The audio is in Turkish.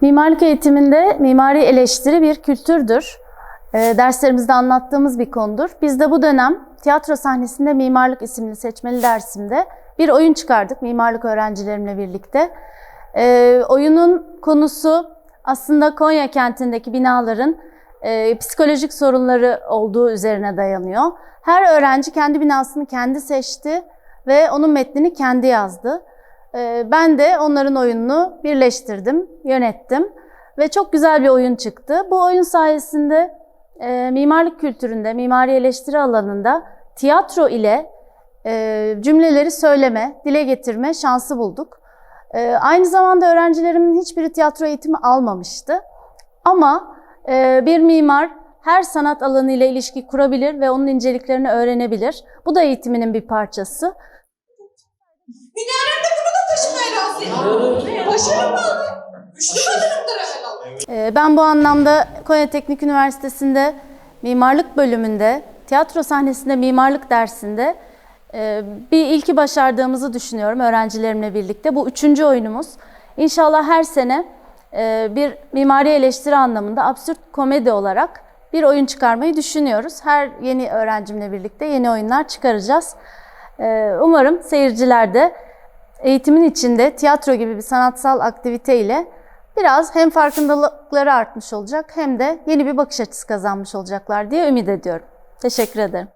Mimarlık eğitiminde mimari eleştiri bir kültürdür. E, derslerimizde anlattığımız bir konudur. Biz de bu dönem tiyatro sahnesinde mimarlık isimli seçmeli dersimde bir oyun çıkardık mimarlık öğrencilerimle birlikte. E, oyunun konusu aslında Konya kentindeki binaların e, psikolojik sorunları olduğu üzerine dayanıyor. Her öğrenci kendi binasını kendi seçti ve onun metnini kendi yazdı. Ee, Ben de onların oyununu birleştirdim, yönettim ve çok güzel bir oyun çıktı. Bu oyun sayesinde e, mimarlık kültüründe, mimari eleştiri alanında tiyatro ile e, cümleleri söyleme, dile getirme şansı bulduk. E, Aynı zamanda öğrencilerimin hiçbiri tiyatro eğitimi almamıştı. Ama bir mimar her sanat alanı ile ilişki kurabilir ve onun inceliklerini öğrenebilir. Bu da eğitiminin bir parçası. Hüner'de Başarım aldı. Güçlü kadınımdır evvel Ee, Ben bu anlamda Konya Teknik Üniversitesi'nde mimarlık bölümünde, tiyatro sahnesinde mimarlık dersinde e, bir ilki başardığımızı düşünüyorum öğrencilerimle birlikte. Bu üçüncü oyunumuz. İnşallah her sene e, bir mimari eleştiri anlamında absürt komedi olarak bir oyun çıkarmayı düşünüyoruz. Her yeni öğrencimle birlikte yeni oyunlar çıkaracağız. Ee, Umarım seyirciler de eğitimin içinde tiyatro gibi bir sanatsal aktivite ile biraz hem farkındalıkları artmış olacak hem de yeni bir bakış açısı kazanmış olacaklar diye ümit ediyorum. Teşekkür ederim.